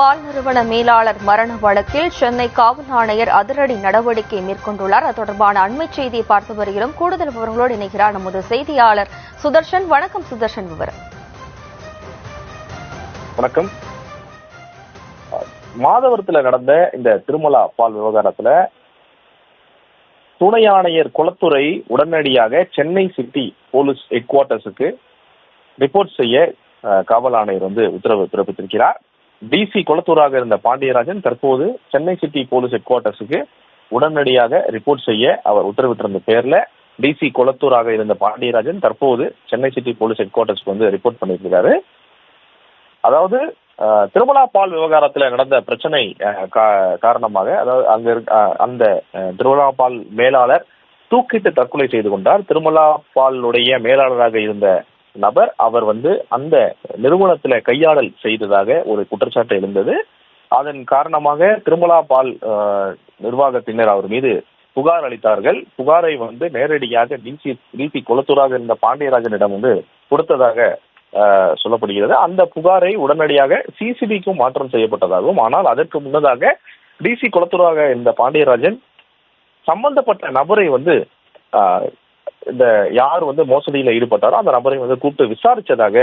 பால் நிறுவன மேலாளர் மரண வழக்கில் சென்னை காவல் ஆணையர் அதிரடி நடவடிக்கை மேற்கொண்டுள்ளார். அது தொடர்பான அண்மை செய்தியை பார்த்து வருகிறோம். கூடுதல் விவரங்களோடு இணைகிறார் நமது செய்தியாளர் சுதர்ஷன். வணக்கம் சுதர்ஷன் விவரம். வணக்கம். மாதவரத்துல நடந்த இந்த திருமலா பால் விவகாரத்துல துணை ஆணையர் குளத்துறை உடனடியாக சென்னை சிட்டி போலீஸ் ஹெட் குவார்ட்டர்ஸுக்கு ரிப்போர்ட் செய்ய காவல் ஆணையர் வந்து உத்தரவு பிறப்பித்திருக்கிறார். டிசி குளத்தூராக இருந்த பாண்டியராஜன் தற்போது சென்னை சிட்டி போலீஸ் ஹெட் குவார்ட்டர்ஸுக்கு உடனடியாக ரிப்போர்ட் செய்ய அவர் உத்தரவிட்டிருந்த பேர்ல டிசி குளத்தூராக இருந்த பாண்டியராஜன் தற்போது சென்னை சிட்டி போலீஸ் ஹெட் குவார்ட்டர்ஸ்க்கு வந்து ரிப்போர்ட் பண்ணியிருக்கிறாரு. அதாவது திருமலா பால் விவகாரத்துல நடந்த பிரச்சனை கா- காரணமாக அதாவது அங்க அந்த திருமலா பால் மேலாளர் தூக்கிட்டு தற்கொலை செய்து கொண்டார். திருமலா பாலுடைய மேலாளராக இருந்த நபர் அவர் வந்து அந்த நிறுவனத்துல கையாடல் செய்ததாக ஒரு குற்றச்சாட்டு எழுந்தது. அதன் காரணமாக திருமலா பால் நிர்வாகத்தினர் அவர் மீது புகார் அளித்தார்கள். புகாரை வந்து நேரடியாக டிசி டிசி குளத்தூராக இருந்த பாண்டியராஜனிடம் வந்து கொடுத்ததாக சொல்லப்படுகிறது. அந்த புகாரை உடனடியாக சிசிபிக்கும் மாற்றம் செய்யப்பட்டதாகவும் ஆனால் அதற்கு முன்னதாக டிசி குளத்தூராக இருந்த பாண்டியராஜன் சம்பந்தப்பட்ட நபரை வந்து இந்த யார் வந்து மோசடியில் ஈடுபட்டாரோ அந்த நபரை வந்து கூப்பிட்டு விசாரிச்சதாக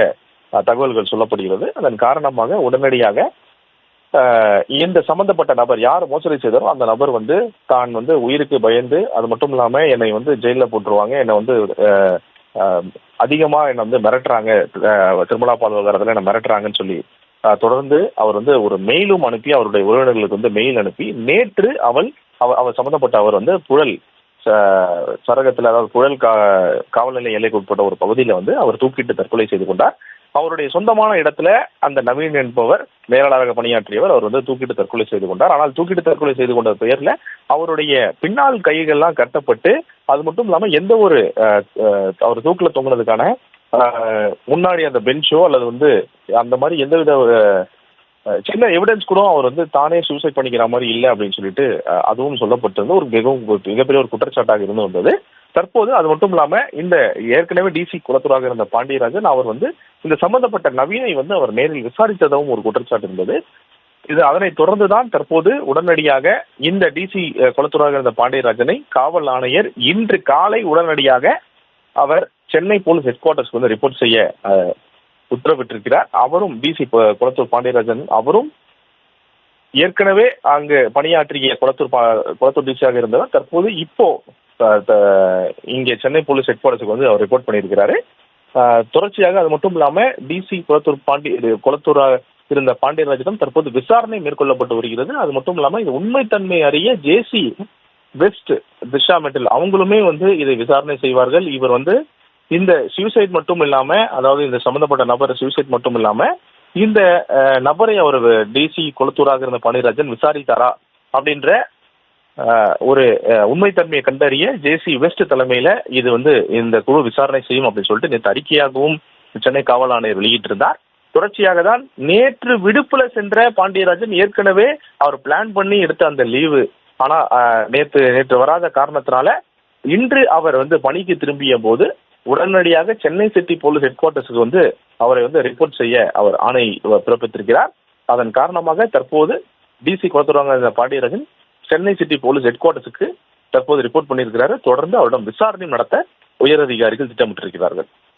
தகவல்கள் சொல்லப்படுகிறது. அதன் காரணமாக உடனடியாக இந்த சம்பந்தப்பட்ட நபர் யார் மோசடி செய்தாரோ அந்த நபர் வந்து தான் வந்து உயிருக்கு பயந்து அது மட்டும் இல்லாம என்னை வந்து ஜெயில போட்டுருவாங்க என்னை வந்து அதிகமாக அதிகமா என்னை வந்து மிரட்டுறாங்க திருமலா பால் விவகாரத்துல மிரட்டுறாங்கன்னு சொல்லி தொடர்ந்து அவர் வந்து ஒரு மெயிலும் அனுப்பி அவருடைய உறவினர்களுக்கு வந்து மெயில் அனுப்பி நேற்று அவள் அவ- அவர் சம்பந்தப்பட்ட அவர் வந்து புழல் சரகத்தில் அதாவது புழல் கா காவல் நிலைய எல்லைக்கு உட்பட்ட ஒரு பகுதியில் வந்து அவர் தூக்கிட்டு தற்கொலை செய்து கொண்டார். அவருடைய சொந்தமான இடத்துல அந்த நவீன் என்பவர் மேலாளராக பணியாற்றியவர் அவர் வந்து தூக்கிட்டு தற்கொலை செய்து கொண்டார். ஆனால் தூக்கிட்டு தற்கொலை செய்து கொண்ட பெயர்ல அவருடைய பின்னால் கைகள்லாம் கட்டப்பட்டு அது மட்டும் இல்லாம எந்த ஒரு அவர் தூக்கில தொங்குனதுக்கான முன்னாடி அந்த பெஞ்சோ அல்லது வந்து அந்த மாதிரி எந்தவித சின்ன எவிடன்ஸ் கூட அவர் வந்து தானே சூசைட் பண்ணிக்கிற மாதிரி இல்லை அப்படின்னு சொல்லிட்டு அதுவும் சொல்லப்பட்டிருந்து ஒரு மிகவும் மிகப்பெரிய ஒரு குற்றச்சாட்டாக இருந்து வந்தது. தற்போது அது மட்டும் இல்லாம இந்த ஏற்கனவே டிசி குளத்தூராக இருந்த பாண்டியராஜன் அவர் வந்து இந்த சம்பந்தப்பட்ட நவீனை வந்து அவர் நேரில் விசாரித்ததாகவும் ஒரு குற்றச்சாட்டு இருந்தது. இது அதனைத் தொடர்ந்துதான் தற்போது உடனடியாக இந்த டிசி குளத்தூராக இருந்த பாண்டியராஜனை காவல் ஆணையர் இன்று காலை உடனடியாக அவர் சென்னை போலீஸ் ஹெட் குவார்ட்டர்ஸ்க்கு வந்து ரிப்போர்ட் செய்ய உத்தரவிட்டிருக்கிறார். அவரும் பிசி குளத்தூர் பாண்டியராஜன் அவரும் ஏற்கனவே அங்கு பணியாற்றிய குளத்தூர் பா- குளத்தூர் டிசியாக இருந்தவர். தற்போது இப்போ இங்கே சென்னை போலீஸ் ஹெட் வந்து அவர் ரிப்போர்ட் பண்ணியிருக்கிறாரு. தொடர்ச்சியாக அது மட்டும் இல்லாம டிசி குளத்தூர் பாண்டி இது குளத்தூரா இருந்த பாண்டியராஜிடம் தற்போது விசாரணை மேற்கொள்ளப்பட்டு வருகிறது. அது மட்டும் இல்லாம இது உண்மைத்தன்மை அறிய ஜேசி வெஸ்ட் திஷா மெட்டல் அவங்களுமே வந்து இதை விசாரணை செய்வார்கள். இவர் வந்து இந்த சூசைட் மட்டும் இல்லாம அதாவது இந்த சம்பந்தப்பட்ட நபர் சூசைட் மட்டும் இல்லாம இந்த நபரை அவர் டிசி குளத்தூராக இருந்த பாண்டியராஜன் விசாரித்தாரா அப்படின்ற ஒரு உண்மைத்தன்மையை கண்டறிய ஜேசி வெஸ்ட் தலைமையில இது வந்து இந்த குழு விசாரணை செய்யும் அப்படின்னு சொல்லிட்டு நேற்று அறிக்கையாகவும் சென்னை காவல் ஆணையர் வெளியிட்டிருந்தார். தொடர்ச்சியாக தான் நேற்று விடுப்புல சென்ற பாண்டியராஜன் ஏற்கனவே அவர் பிளான் பண்ணி எடுத்த அந்த லீவு. ஆனா நேற்று நேற்று வராத காரணத்தினால இன்று அவர் வந்து பணிக்கு திரும்பிய போது உடனடியாக சென்னை சிட்டி போலீஸ் ஹெட் குவார்ட்டர்ஸுக்கு வந்து அவரை வந்து ரிப்போர்ட் செய்ய அவர் ஆணை பிறப்பித்திருக்கிறார். அதன் காரணமாக தற்போது DC குளத்துறாங்க Pandiyarajan Chennai city police head குவார்ட்டர்ஸுக்கு தற்போது ரிப்போர்ட் பண்ணியிருக்கிறாரு. தொடர்ந்து அவரிடம் விசாரணை நடத்த உயரதிகாரிகள் திட்டமிட்டிருக்கிறார்கள்.